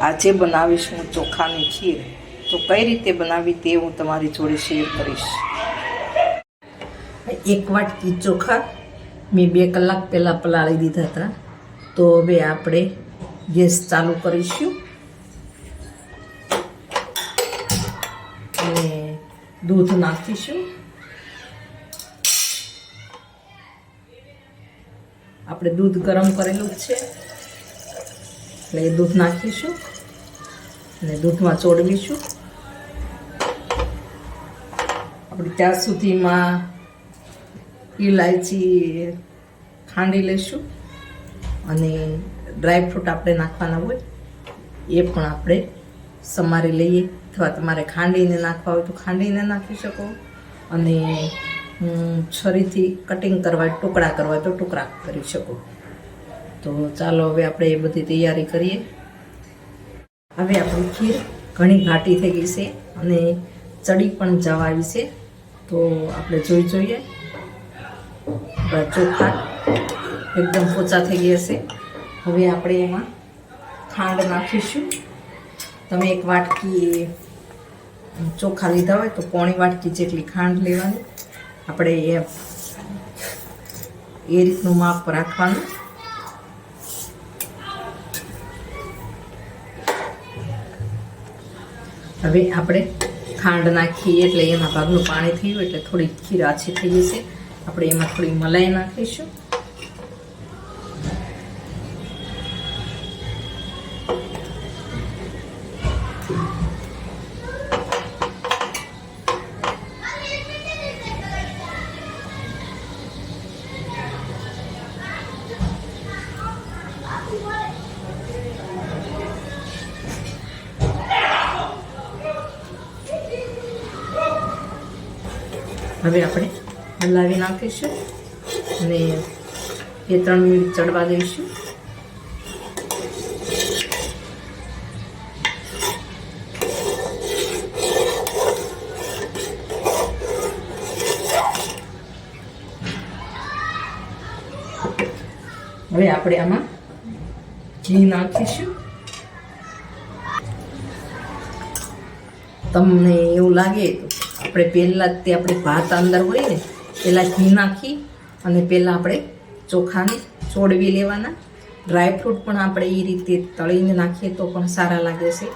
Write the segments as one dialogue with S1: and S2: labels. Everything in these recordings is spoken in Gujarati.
S1: આજે બનાવીશ હું ચોખાની ખીર, તો કઈ રીતે બનાવી તે હું તમારી જોડે શેર કરીશ.
S2: એક વાટકી ચોખા મેં બે કલાક પહેલાં પલાળી દીધા હતા. તો હવે આપણે ગેસ ચાલુ કરીશું. અને દૂધ નાખીશું. આપણે દૂધ ગરમ કરેલું છે. એટલે એ દૂધ નાખીશું અને દૂધમાં ચોડવીશું આપણે ત્યાં સુધીમાં ઇલાયચી ખાંડી લઈશું અને ડ્રાયફ્રૂટ આપણે નાખવાના હોય એ પણ આપણે સમારી લઈએ. અથવા તમારે ખાંડીને નાખવા હોય તો ખાંડીને નાખી શકો. અને છરીથી કટિંગ કરવા ટુકડા કરવા તો ટુકડા કરી શકો. તો ચાલો હવે આપણે એ બધી તૈયારી કરીએ. હવે આપણી ખીર ઘણી ઘાટી થઈ ગઈ છે અને ચડી પણ જવા આવી છે. તો આપણે જોઈ જોઈએ. ચોખા એકદમ પોચા થઈ ગયા છે. હવે આપણે એમાં ખાંડ નાખીશું. તમે એક વાટકી ચોખા લીધા હોય તો પોણી વાટકી જેટલી ખાંડ લેવાની. આપણે એ રીતનું માપ રાખવાનું. હવે આપણે ખાંડ નાખીએ એટલે એમાં ભાગનું પાણી થયું એટલે થોડી ખીર આછી થઈ જશે. આપણે એમાં થોડી મલાઈ નાખીશું. હવે આપણે હલાવી નાખીશું અને બે ત્રણ મિનિટ ચડવા દઈશું. હવે આપણે આમાં ઘી નાખીશું. તમને એવું લાગે તો આપણે પહેલાં જ તે આપણે ભાત અંદર હોય ને, પહેલાં ઘી નાખી અને પહેલાં આપણે ચોખાને ચોડવી લેવાના. ડ્રાયફ્રૂટ પણ આપણે એ રીતે તળીને નાખીએ તો પણ સારા લાગે છે.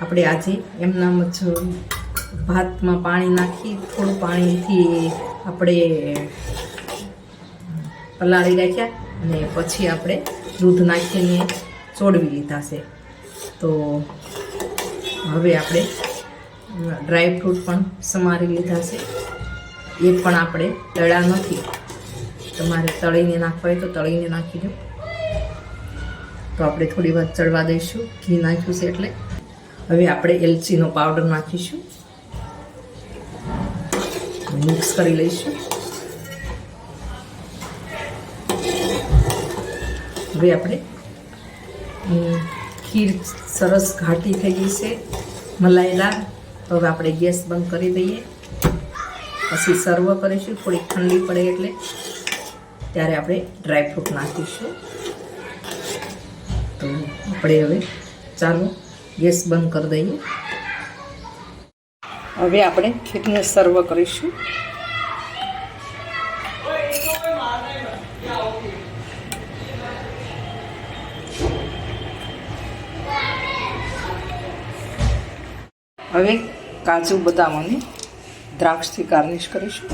S2: આપણે આજે એમનામ જ ભાતમાં પાણી નાખી, થોડું પાણીથી આપણે પલાળી રાખ્યા અને પછી આપણે દૂધ નાખીને ચોડવી લીધા છે. તો હવે આપણે ડ્રાયફ્રૂટ પણ સમારી લીધા છે. એ પણ આપણે તળ્યા નથી તમારે તળીને નાખવા હોય તો તળીને નાખી દો. તો આપણે થોડી વાર ચડવા દઈશું. ઘી નાખ્યું છે એટલે. હવે આપણે એલચીનો પાવડર નાખીશું. મિક્સ કરી લઈશું. હવે આપણે ખીર સરસ ઘાટી થઈ ગઈ છે. મલાઈદાર હવે આપણે ગેસ બંધ કરી દઈએ. પછી સર્વ કરીશું થોડી ઠંડી પડે એટલે. ત્યારે આપણે ડ્રાયફ્રૂટ નાખીશું. તો આપણે હવે ચાલો ગેસ બંધ કરી દઈએ.
S1: હવે આપણે ખીરને સર્વ કરીશું. હવે કાજુ બદામ અને દ્રાક્ષથી ગાર્નિશ કરીશું.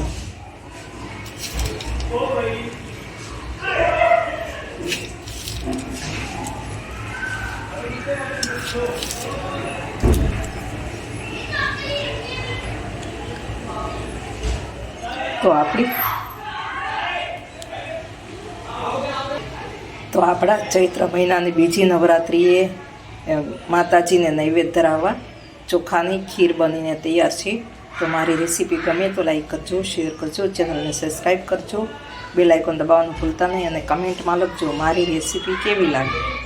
S1: તો આપણી તો આપણા ચૈત્ર મહિનાની બીજી નવરાત્રિએ માતાજીને નૈવેદ્ય ધરાવવા ચોખાની ખીર બનીને તૈયાર છે. તો મારી રેસીપી ગમે તો લાઈક કરજો શેર કરજો ચેનલને સબસ્ક્રાઈબ કરજો. બેલ આઇકોન દબાવવાનું ભૂલતા નહીં અને કમેન્ટમાં લખજો, મારી રેસીપી કેવી લાગે?